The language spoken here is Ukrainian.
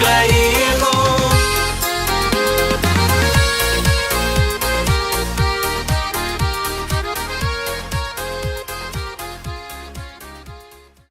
Україна!